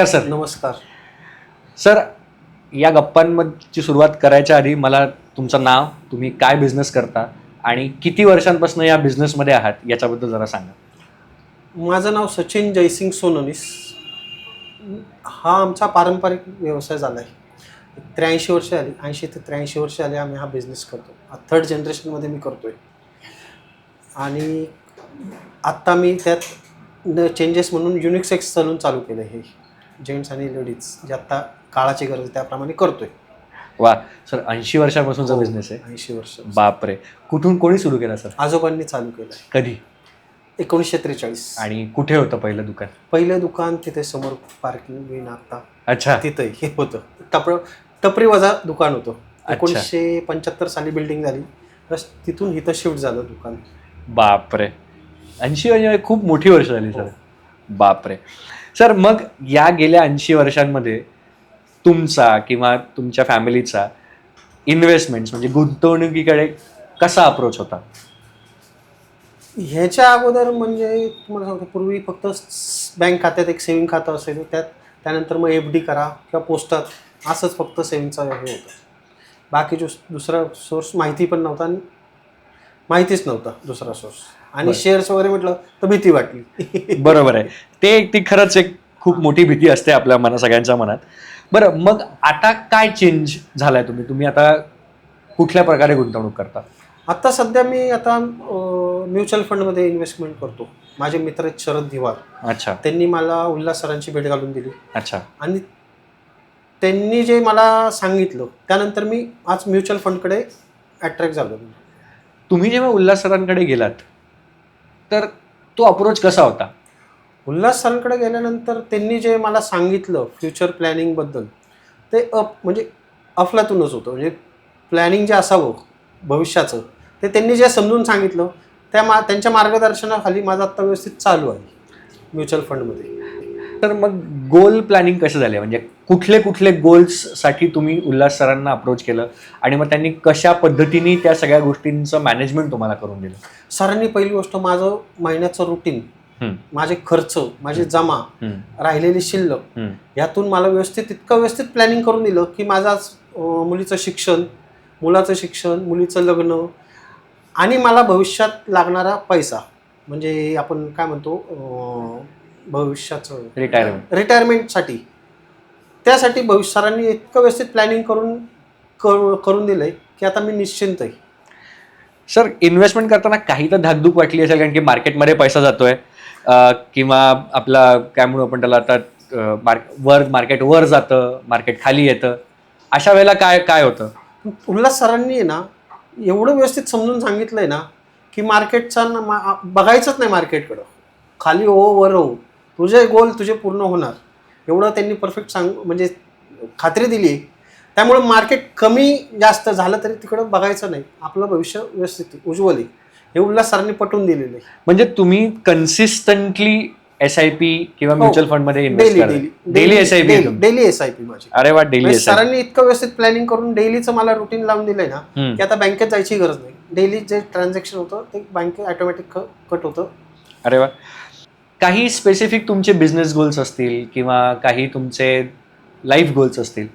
नमस्कार सर. नमस्कार. सर या गप्पांची सुरुवात करायच्या आधी मला तुमचं नाव तुम्ही काय बिझनेस करता आणि किती वर्षांपासून या बिझनेसमध्ये आहात याच्याबद्दल जरा सांगा. माझं नाव सचिन जयसिंग सोनोनीस. हा आमचा पारंपरिक व्यवसाय झाला आहे त्र्याऐंशी वर्ष आली ऐंशी ते त्र्याऐंशी वर्ष आली आम्ही हा बिझनेस करतो. थर्ड जनरेशनमध्ये मी करतोय. आणि आत्ता मी त्यात चेंजेस म्हणून युनिक्सेक्स सलून चालू केलं हे. जेंट्स आणि लेडीज जे आत्ता काळाची गरज आहे त्याप्रमाणे करतोय. वा सर ऐंशी वर्षापासूनचा हो. बिझनेस आहे. ऐंशी वर्ष. बापरे. कुठून कोणी सुरू केला सर? आजोबांनी चालू केलं कधी? एकोणीसशे त्रेचाळीस. आणि कुठे होतं पहिलं दुकान? पहिलं दुकान तिथे समोर पार्किंग बिन आता. अच्छा. तिथं हे होतं. टपर टपरी वजा दुकान होतं. एकोणीसशे पंच्याहत्तर साली बिल्डिंग झाली. बस तिथून इथं शिफ्ट झालं दुकान. बापरे. ऐंशी म्हणजे खूप मोठी वर्ष झाली सर. हो. बापरे. सर मग या गेल्या ऐंशी वर्षांमध्ये तुमचा किंवा तुमच्या फॅमिलीचा इन्व्हेस्टमेंट्स म्हणजे गुंतवणुकीकडे कसा अप्रोच होता? ह्याच्या अगोदर म्हणजे तुम्हाला सांगतो पूर्वी फक्त बँक खात्यात एक सेव्हिंग खातं असेल त्यात त्यानंतर मग एफ डी करा किंवा पोस्टात असंच फक्त सेव्हिंगचा हे होतं. बाकी जो दुसरा सोर्स माहिती पण नव्हता आणि माहितीच नव्हता दुसरा सोर्स. आणि. शेअर्स वगैरे म्हटलं तर भीती वाटली. बरोबर आहे. ते एक ती खरंच एक खूप मोठी भीती असते आपल्या मना सगळ्यांच्या मनात. बरं मग आता काय चेंज झालाय तुम्ही? तुम्ही आता कुठल्या प्रकारे गुंतवणूक करता? आता सध्या मी आता म्युच्युअल फंडमध्ये इन्व्हेस्टमेंट करतो. माझे मित्र शरद धिवार अच्छा. त्यांनी मला उल्हास सरांची भेट घालून दिली. अच्छा. आणि त्यांनी जे मला सांगितलं त्यानंतर मी आज म्युच्युअल फंडकडे अट्रॅक्ट झालो. तुम्ही जेव्हा उल्हास सरांकडे गेलात तर तो अप्रोच कसा होता? उल्हास सरांकडे गेल्यानंतर त्यांनी जे मला सांगितलं फ्युचर प्लॅनिंगबद्दल ते अप म्हणजे अफलातूनच होतं. म्हणजे प्लॅनिंग जे असावं भविष्याचं ते त्यांनी जे समजून सांगितलं त्या मा त्यांच्या मार्गदर्शनाखाली माझा आत्ता व्यवस्थित चालू आहे म्युच्युअल फंडमध्ये तर मग गोल प्लॅनिंग कसं झाले? म्हणजे कुठले कुठले गोल्ससाठी तुम्ही उल्हास सरांना अप्रोच केलं? आणि मग त्यांनी कशा पद्धतीने त्या सगळ्या गोष्टींचं मॅनेजमेंट तुम्हाला करून दिलं? सरांनी पहिली गोष्ट माझं महिन्याचं रुटीन माझे खर्च माझे जमा राहिलेली शिल्लक. यातून मला व्यवस्थित इतकं व्यवस्थित प्लॅनिंग करून दिलं की माझं मुलीचं शिक्षण मुलाचं शिक्षण मुलीचं लग्न आणि मला भविष्यात लागणारा पैसा. म्हणजे आपण काय म्हणतो भविष्याचं रिटायरमेंट रिटायरमेंटसाठी त्यासाठी भविष्य सरांनी इतकं व्यवस्थित प्लॅनिंग करून कर- करून दिलं आहे की आता मी निश्चिंत आहे. सर इन्व्हेस्टमेंट करताना काही तर धाकधूक वाटली असेल कारण की मार्केटमध्ये पैसा जातोय. किंवा आपला काय म्हणू आपण त्याला आता मार्क वर मार्केट वर जातं मार्केट खाली येतं. अशा वेळेला काय काय होतं? उल्हास सरांनी आहे ना एवढं व्यवस्थित समजून सांगितलंय ना की मार्केटचा ना मा- बघायचंच नाही मार्केटकडं खाली हो वर हो. तुझे गोल तुझे पूर्ण होणार. एवढं त्यांनी परफेक्ट सांग म्हणजे खात्री दिली. त्यामुळे मार्केट कमी जास्त झालं तरी तिकडं बघायचं नाही. आपलं भविष्य व्यवस्थित उज्ज्वल आहे. हे उल्हास सरांनी पटवून दिलेलं आहे. म्हणजे तुम्ही कन्सिस्टंटली एस आय पी किंवा हो. म्युच्युअल फंडमध्ये daily S I P daily S I P माझी. अरे वा डेली म्हणजे सरांनी इतकं व्यवस्थित प्लॅनिंग करून डेलीचं मला रुटीन लावून दिलंय ना की आता बँकेत जायची गरज नाही. डेली जे ट्रान्झॅक्शन होतं ते बँकेत ऑटोमॅटिक कट होतं. अरे वा. काही स्पेसिफिक तुमचे बिझनेस गोल्स असतील किंवा काही तुमचे लाईफ गोल्स असतील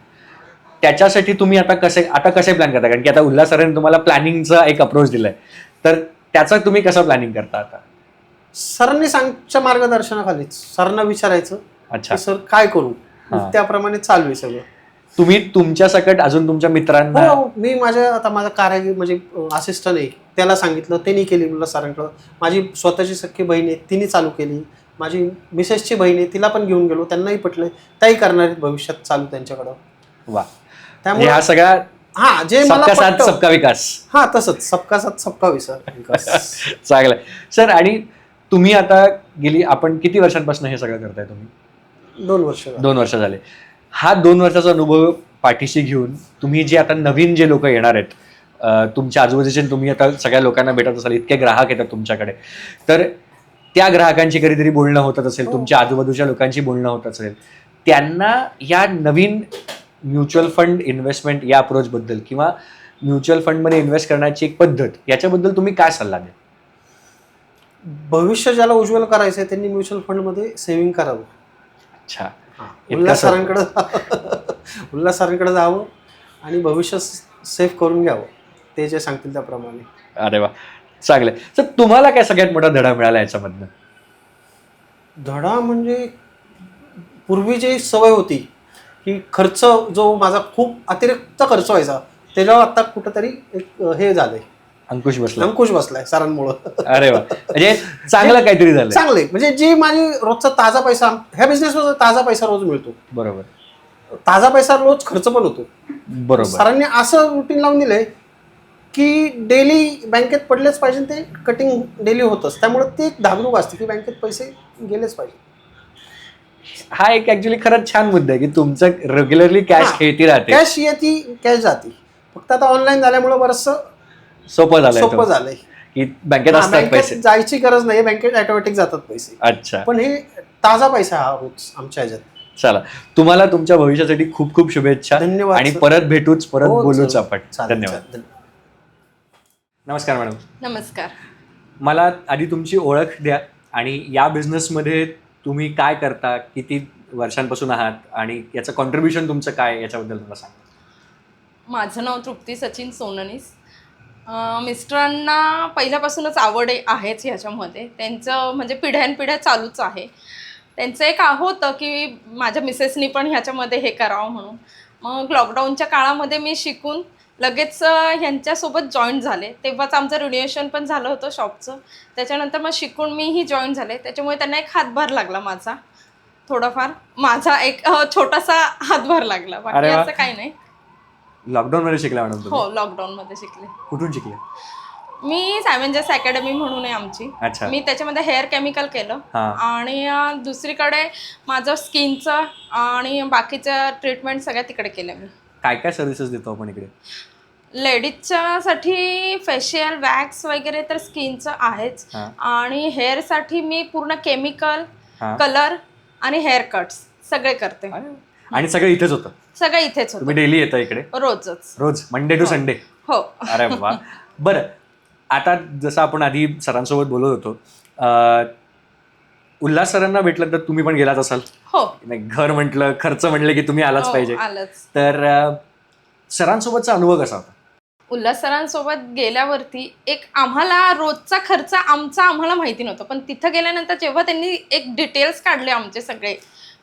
त्याच्यासाठी तुम्ही आता कसे आता कसे प्लॅन करता? कारण की आता उल्हास सरांनी तुम्हाला प्लॅनिंगचा एक अप्रोच दिलाय. तर त्याचा तुम्ही कसं प्लॅनिंग करता आता? सरांनी सांगच्या मार्गदर्शनाखालीच सरांना विचारायचं अच्छा. सर काय करू. त्याप्रमाणे चालू आहे सगळं. तुम्ही तुमच्या सकट अजून तुमच्या मित्रांना हो मी माझ्या आता माझा कार्य म्हणजे असिस्टंट आहे. त्याला सांगितलं त्यांनी केली मुलं सरांकडं माझी स्वतःची सख्खी बहीण आहे तिने चालू केली. माझी मिसेसची बहीण आहे तिला पण घेऊन गेलो त्यांनाही पटलं. त्याही करणार आहेत भविष्यात चालू त्यांच्याकडं. वा. त्यामुळे हा सगळा हा जे सबका साथ सबका विकास. हा तसंच. सबका साथ सबका विसर विकास. चांगलंय. सर आणि तुम्ही आता गेली आपण किती वर्षांपासून हे सगळं करताय तुम्ही? दोन वर्ष. दोन वर्ष झाले. हा दोन वर्षाचा अनुभव पाठीशी घेऊन तुम्ही जे आता नवीन जे लोक येणार आहेत तुमच्या आजूबाजूचे तुम्ही आता सगळ्या लोकांना भेटत असाल इतके ग्राहक येतात तुमच्याकडे. तर त्या ग्राहकांची कधीतरी बोलणं होत असेल हो. तुमच्या आजूबाजूच्या लोकांची बोलणं होत असेल. त्यांना या नवीन म्युच्युअल फंड इन्व्हेस्टमेंट या अप्रोचबद्दल किंवा म्युच्युअल फंडमध्ये इन्व्हेस्ट करण्याची एक पद्धत याच्याबद्दल तुम्ही काय सल्ला द्या भविष्य ज्याला उज्ज्वल करायचं आहे त्यांनी म्युच्युअल फंडमध्ये सेव्हिंग करावं. अच्छा. उल्हास सर- सरांकडे उल्हास सरांकडे जावं आणि भविष्य सेफ करून घ्यावं. ते जे सांगतील त्याप्रमाणे. अरे वा. चांगलं. तर तुम्हाला काय सगळ्यात मोठा धडा मिळाला याच्यामधनं? धडा म्हणजे पूर्वी जी सवय होती की खर्च जो माझा खूप अतिरिक्त खर्च व्हायचा त्याच्यावर आता कुठंतरी एक हे झालंय. अंकुश बसला. अंकुश बसलाय सरांमुळं. अरे वा. म्हणजे चांगलं काहीतरी झालं चांगले म्हणजे जी माझी रोजचा ताजा पैसा ह्या बिझनेसमध्ये ताजा पैसा रोज मिळतो. बरोबर. ताजा पैसा रोज खर्च पण होतो. बरोबर. सरांनी असं रुटीन लावून दिलंय की डेली बँकेत पडलेच पाहिजे ते कटिंग डेली होतच. त्यामुळे ते एक धागरूक असते की बँकेत पैसे गेलेच पाहिजे. हा एक ऍक्च्युली खरंच छान मुद्दा आहे की तुमचं रेग्युलरली कॅश हा. खेळती राहते. कॅश येते कॅश जाते. फक्त आता ऑनलाईन झाल्यामुळे बरंचसं सोपं झालंय सोपं. झालंय. की बँकेत हा, असतात पैसे. जायची गरज नाही बँकेत ऑटोमॅटिक जातात पैसे. अच्छा. पण हे ताजा पैसा हा रोज आमच्या ह्याच्यात. चला. तुम्हाला तुमच्या भविष्यासाठी खूप खूप शुभेच्छा. धन्यवाद आणि सर. परत भेटूच परत हो, बोलूच चालेल. आपण. चालेल, धन्यवाद. चालेल. नमस्कार मॅडम. नमस्कार. मला आधी तुमची ओळख द्या आणि या बिझनेसमध्ये तुम्ही काय करता किती वर्षांपासून आहात आणि याचं कॉन्ट्रीब्युशन तुमचं काय याच्याबद्दल मला सांगा. माझं नाव तृप्ती सचिन सोननीस. मिस्टरांना पहिल्यापासूनच आवड आहे- आहेच ह्याच्यामध्ये. त्यांचं म्हणजे पिढ्यानपिढ्या चालूच आहे. त्यांचं एक होतं की माझ्या मिसेसनी पण ह्याच्यामध्ये हे करावं म्हणून. मग लॉकडाऊनच्या काळामध्ये मी शिकून लगेच ह्यांच्यासोबत जॉईन झाले. तेव्हाच आमचं रिन्युएशन पण झालं होतं शॉपचं त्याच्यानंतर मग शिकून मीही जॉईन झाले. त्याच्यामुळे त्यांना एक हातभार लागला माझा. थोडाफार माझा एक छोटासा हातभार लागला. बाकी. असं काही नाही. लॉकडाऊन मध्ये शिकला मॅडम तुम्ही? हो लॉकडाऊनमध्ये शिकले. कुठून शिकले? मी सॅव्हेंजर्स अकॅडमी म्हणून आहे आमची. अच्छा. मी त्याच्यामध्ये हेअर केमिकल केलं. हा. आणि अं, दुसरीकडे माझं स्किनचं आणि बाकीच्या ट्रीटमेंट सगळ्या तिकडे केल्या मी. काय काय सर्व्हिसेस देतो आपण इकडे? लेडीजच्यासाठी फेशियल वॅक्स वगैरे तर स्किनचं आहेच. हा. आणि हेअरसाठी मी पूर्ण केमिकल हा. कलर आणि हेअर कट्स सगळे करते. अरे. आणि सगळं इथेच होतं. सगळं इथेच होतं. तुम्ही डेली येता इकडे? रोजच. रोज? मंडे टू संडे हो. अरे वा. बरं आता जसं आपण आधी सरांसोबत बोलत होतो उल्हास सरांना भेटलं तर तुम्ही पण गेलाच असाल? हो. नाही, घर म्हटलं खर्च म्हटलं की तुम्ही आलाच हो, पाहिजे. आलंच. तर सरांसोबतचा अनुभव कसा होता? उल्हास सरांसोबत गेल्यावरती एक आम्हाला रोजचा खर्च आमचा आम्हाला माहिती नव्हतं. पण तिथं गेल्यानंतर जेव्हा त्यांनी एक डिटेल्स काढले आमचे सगळे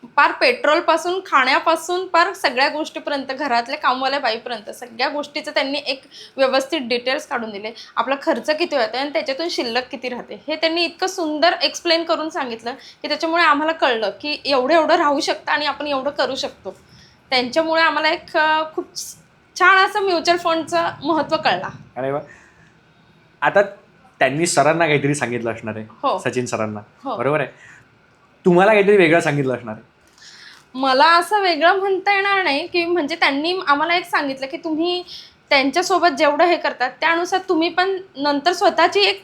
पार पेट्रोलपासून खाण्यापासून पार सगळ्या गोष्टीपर्यंत घरातल्या कामवाल्या बाईपर्यंत सगळ्या गोष्टीचं त्यांनी एक व्यवस्थित डिटेल्स काढून दिले. आपला खर्च किती होतो आणि त्याच्यातून शिल्लक किती राहते? हे त्यांनी इतकं सुंदर एक्सप्लेन करून सांगितलं की त्याच्यामुळे आम्हाला कळलं की एवढं एवढं राहू शकतं आणि आपण एवढं करू शकतो. त्यांच्यामुळे आम्हाला एक खूप छान असं म्युच्युअल फंडचं महत्त्व कळला. अरे वा. आता त्यांनी सरांना काहीतरी सांगितलं असणार आहे. हो. सचिन सरांना. हो. बरोबर आहे. तुम्हाला काहीतरी वेगळं सांगितलं असणार आहे. मला असं वेगळं म्हणता येणार नाही की म्हणजे त्यांनी आम्हाला एक सांगितलं की तुम्ही त्यांच्यासोबत जेवढं हे करतात त्यानुसार तुम्ही पण नंतर स्वतःची एक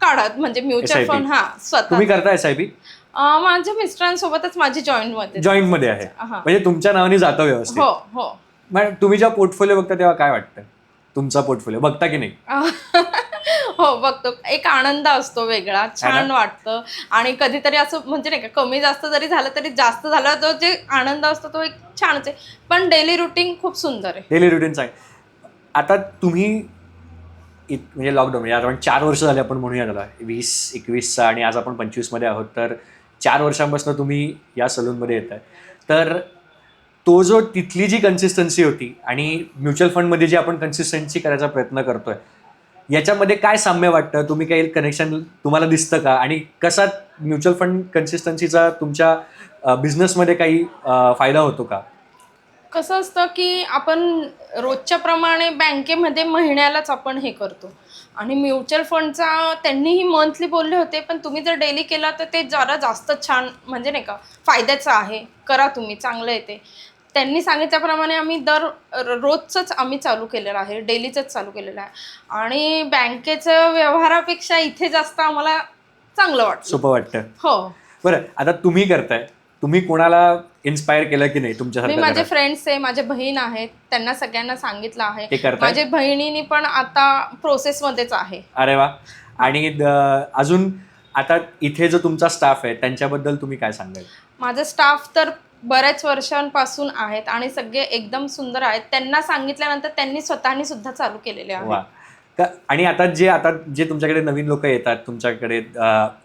काढत म्हणजे म्युच्युअल. फंड हा स्वतः तुम्ही करता एस आय अं, माझ्या मिस्टरांसोबतच माझी जॉईंटमध्ये. जॉईंटमध्ये आहे. हा. म्हणजे तुमच्या नावाने जातं व्यवस्थित. हो हो. मॅडम तुम्ही जेव्हा पोर्टफोलिओ बघता तेव्हा काय वाटतं? तुमचा पोर्टफोलिओ बघता की नाही? हो बघतो. एक आनंद असतो वेगळा छान? वाटतं. आणि कधीतरी असं म्हणजे नाही का कमी जास्त जरी झालं तरी जास्त झाला तो जे आनंद असतो तो एक छानच आहे. पण डेली रुटीन खूप सुंदर आहे. डेली रुटीन सांग आता तुम्ही इत- म्हणजे लॉकडाऊन म्हणजे आता आपण चार वर्ष झाले आपण म्हणूया त्याला. वीस एकवीसचा आणि आज आपण पंचवीसमध्ये आहोत. तर चार वर्षांपासून तुम्ही या सलूनमध्ये येत आहे तर तो जो तिथली जी कन्सिस्टन्सी होती आणि म्युच्युअल फंडमध्ये जी आपण कन्सिस्टन्सी करायचा प्रयत्न करतोय याच्यामध्ये काय साम्य वाटतं? तुम्ही काही कनेक्शन तुम्हाला दिसतं का? आणि कसा म्युच्युअल फंड कन्सिस्टन्सीचा तुमच्या बिझनेसमध्ये काही फायदा होतो का? कसं असतं की आपण रोजच्या प्रमाणे बँकेमध्ये महिन्यालाच आपण हे करतो. आणि म्युच्युअल फंडचा त्यांनीही मंथली बोलले होते पण तुम्ही जर डेली केला तर ते जरा जास्त छान म्हणजे नाही का फायद्याचं आहे. करा तुम्ही चांगलं आहे ते. त्यांनी सांगितल्याप्रमाणे आम्ही दर रोजचंच आम्ही चालू केलेलं आहे डेलीचंच चालू केलेलं आहे. आणि बँकेचं व्यवहारापेक्षा इथे जास्त आम्हाला चांगलं वाटतं सोपं वाटतं. हो. बरं आता तुम्ही करताय. तुम्ही कोणाला इन्स्पायर केलं की नाही मी तुमच्यासारखं माझे? फ्रेंड्स आहे माझे बहीण आहेत त्यांना सगळ्यांना सांगितलं आहे. माझ्या बहिणीनी पण आता प्रोसेसमध्येच आहे. अरे वा. आणि अजून आता इथे जो तुमचा स्टाफ आहे त्यांच्याबद्दल तुम्ही काय सांगाल? माझा स्टाफ तर बऱ्याच वर्षांपासून आहेत आणि सगळे एकदम सुंदर आहेत. त्यांना सांगितल्यानंतर त्यांनी स्वतःनी सुद्धा चालू केलेले आहे. वा. का- आणि आता जे आता जे तुमच्याकडे नवीन लोक येतात तुमच्याकडे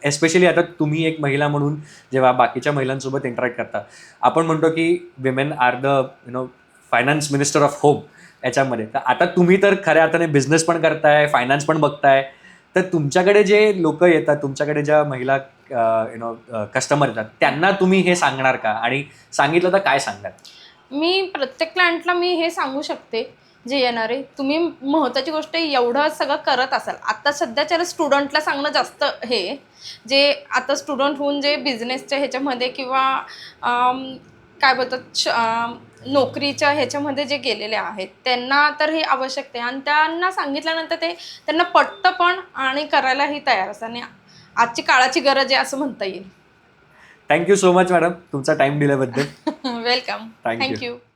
एस्पेशली आता तुम्ही एक महिला म्हणून जेव्हा बाकीच्या महिलांसोबत इंटरॅक्ट करता आपण म्हणतो की women are the you know finance minister of home याच्यामध्ये. तर आता तुम्ही तर खऱ्या अर्थाने बिझनेस पण करताय फायनान्स पण बघताय. तर तुमच्याकडे जे लोक येतात तुमच्याकडे ज्या महिला यु नो कस्टमर येतात. त्यांना तुम्ही हे सांगणार का? आणि सांगितलं तर काय सांगणार? मी प्रत्येक क्लायंटला मी हे सांगू शकते जे येणारे तुम्ही महत्त्वाची गोष्ट एवढं सगळं करत असाल. आता सध्याच्या स्टुडंटला सांगणं जास्त हे जे आता स्टुडंट होऊन जे बिझनेसच्या ह्याच्यामध्ये किंवा काय बोलतात श- नोकरीच्या ह्याच्यामध्ये जे गेलेले आहेत त्यांना तर हे आवश्यक आहे. आणि त्यांना सांगितल्यानंतर ते त्यांना पटतं पण आणि करायलाही तयार असतात. आणि आजची काळाची गरज आहे असं म्हणता येईल. Thank you so much madam तुमचा टाइम दिल्याबद्दल. Welcome Thank you. Thank you